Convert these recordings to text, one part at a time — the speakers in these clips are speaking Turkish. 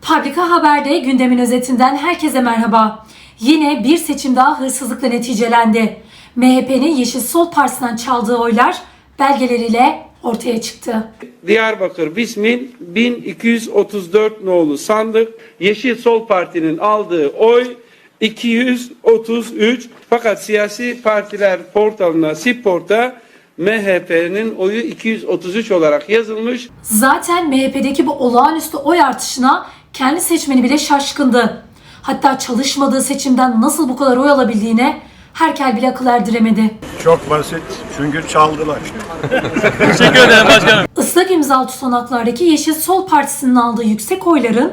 Fabrika Haber'de gündemin özetinden herkese merhaba. Yine bir seçim daha hırsızlıkla neticelendi. MHP'nin Yeşil Sol Partisi'nden çaldığı oylar belgeleriyle ortaya çıktı. Diyarbakır Bismil 1234 nolu sandık Yeşil Sol Parti'nin aldığı oy 233 fakat siyasi partiler portalına SİPORT'a MHP'nin oyu 233 olarak yazılmış. Zaten MHP'deki bu olağanüstü oy artışına kendi seçmeni bile şaşkındı. Hatta çalışmadığı seçimden nasıl bu kadar oy alabildiğine herkel bile akıl erdiremedi. Çok basit. Çünkü çaldılar. Islak imzalı tutanaklardaki Yeşil Sol Partisi'nin aldığı yüksek oyların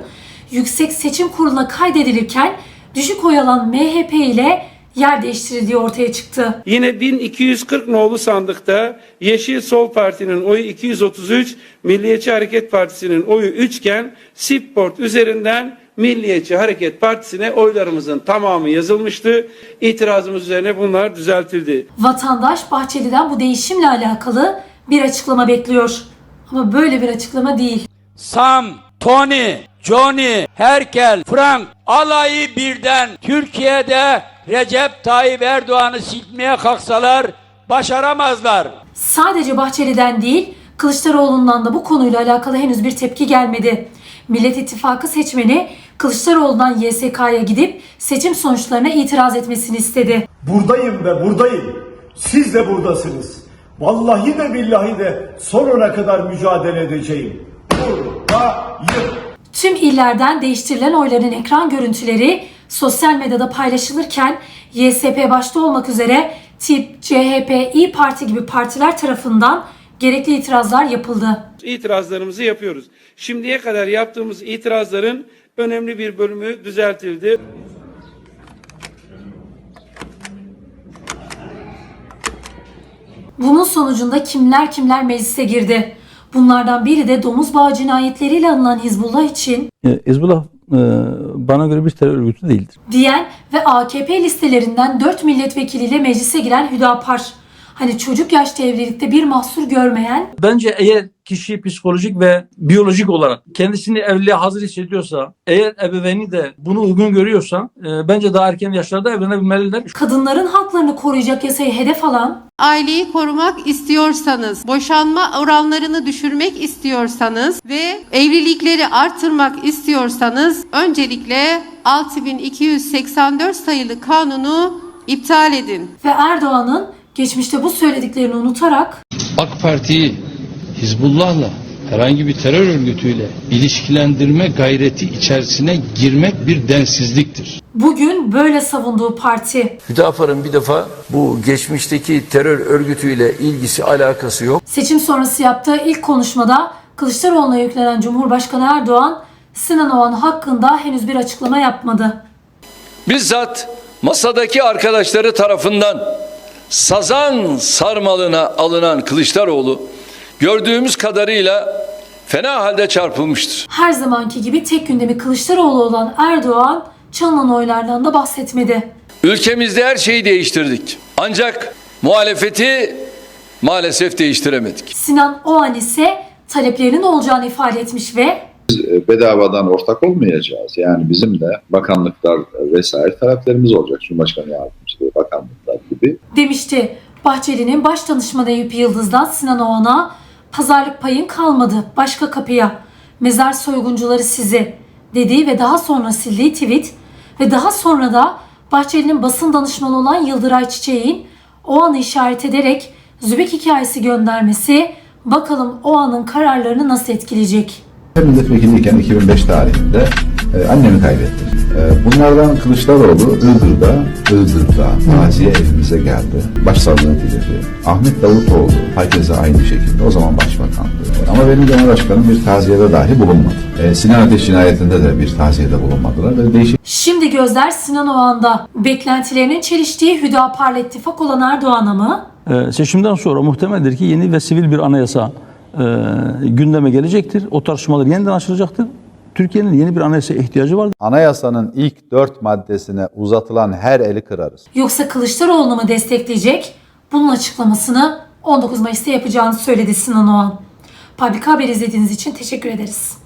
Yüksek Seçim Kurulu'na kaydedilirken düşük oy alan MHP ile yer değiştirildiği ortaya çıktı. Yine 1240 nolu sandıkta Yeşil Sol Parti'nin oyu 233, Milliyetçi Hareket Partisi'nin oyu 3 iken SİPORT üzerinden Milliyetçi Hareket Partisi'ne oylarımızın tamamı yazılmıştı. İtirazımız üzerine bunlar düzeltildi. Vatandaş Bahçeli'den bu değişimle alakalı bir açıklama bekliyor. Ama böyle bir açıklama değil. Sam, Tony, Johnny, Herkel, Frank alayı birden Türkiye'de Recep Tayyip Erdoğan'ı silmeye kalksalar başaramazlar. Sadece Bahçeli'den değil, Kılıçdaroğlu'ndan da bu konuyla alakalı henüz bir tepki gelmedi. Millet İttifakı seçmeni Kılıçdaroğlu'ndan YSK'ya gidip seçim sonuçlarına itiraz etmesini istedi. Buradayım ve buradayım. Siz de buradasınız. Vallahi de billahi de sonuna kadar mücadele edeceğim. Buradayım. Tüm illerden değiştirilen oyların ekran görüntüleri sosyal medyada paylaşılırken YSP başta olmak üzere TİP, CHP, İyi Parti gibi partiler tarafından gerekli itirazlar yapıldı. İtirazlarımızı yapıyoruz. Şimdiye kadar yaptığımız itirazların önemli bir bölümü düzeltildi. Bunun sonucunda kimler kimler meclise girdi. Bunlardan biri de domuz bağı cinayetleriyle anılan Hizbullah için Hizbullah bana göre bir terör örgütü değildir. diyen ve AKP listelerinden 4 milletvekiliyle meclise giren Hüdapar. Hani çocuk yaşta evlilikte bir mahsur görmeyen Bence eğer kişi psikolojik ve biyolojik olarak kendisini evliliğe hazır hissediyorsa, eğer ebeveyni de bunu uygun görüyorsa e, bence daha erken yaşlarda evlenebilmeliler. kadınların haklarını koruyacak yasayı hedef alan Aileyi korumak istiyorsanız, boşanma oranlarını düşürmek istiyorsanız ve evlilikleri artırmak istiyorsanız öncelikle 6284 sayılı kanunu iptal edin. ve Erdoğan'ın geçmişte bu söylediklerini unutarak AK Parti'yi Hizbullah'la herhangi bir terör örgütüyle ilişkilendirme gayreti içerisine girmek bir densizliktir. bugün böyle savunduğu parti Hüdapar'ın bir defa bu geçmişteki terör örgütüyle ilgisi alakası yok. seçim sonrası yaptığı ilk konuşmada Kılıçdaroğlu'na yüklenen Cumhurbaşkanı Erdoğan Sinan Oğan hakkında henüz bir açıklama yapmadı. Bizzat masadaki arkadaşları tarafından sazan sarmalına alınan Kılıçdaroğlu gördüğümüz kadarıyla fena halde çarpılmıştır. Her zamanki gibi tek gündemi Kılıçdaroğlu olan Erdoğan çalınan oylardan da bahsetmedi. Ülkemizde her şeyi değiştirdik. Ancak muhalefeti maalesef değiştiremedik. Sinan Oğan ise taleplerinin olacağını ifade etmiş ve bedavadan ortak olmayacağız. Yani bizim de bakanlıklar vesaire taleplerimiz olacak. Cumhurbaşkanı yardımcılığı, bakanlıklar gibi. demişti. Bahçeli'nin baş danışmanı Eyüp Yıldız'dan Sinan Oğan'a pazarlık payın kalmadı başka kapıya. Mezar soyguncuları sizi dediği ve daha sonra sildiği tweet ve daha sonra da Bahçeli'nin basın danışmanı olan Yıldıray Çiçek'in o anı işaret ederek Zübek hikayesi göndermesi bakalım o anın kararlarını nasıl etkileyecek? Milletvekiliyken 2005 tarihinde e, annemi kaybettim. E, bunlardan Kılıçdaroğlu Iğdır'da, Iğdır'da taziye evimize geldi. Başsağlığı diledi. Ahmet Davutoğlu herkese aynı şekilde o zaman başbakandı. Ama benim genel başkanım bir taziyede dahi bulunmadı. E, Sinan Ateş cinayetinde de bir taziyede bulunmadılar ve değişik Şimdi gözler Sinan Oğan'da. Beklentilerinin çeliştiği Hüdapar'la ittifak olan Erdoğan'a mı? E, seçimden sonra muhtemeldir ki yeni ve sivil bir anayasa e, gündeme gelecektir. O tartışmalar yeniden açılacaktır. Türkiye'nin yeni bir anayasaya ihtiyacı var. Anayasanın ilk dört maddesine uzatılan her eli kırarız. Yoksa Kılıçdaroğlu'nu mu destekleyecek? Bunun açıklamasını 19 Mayıs'ta yapacağını söyledi Sinan Oğan. Public Haber izlediğiniz için teşekkür ederiz.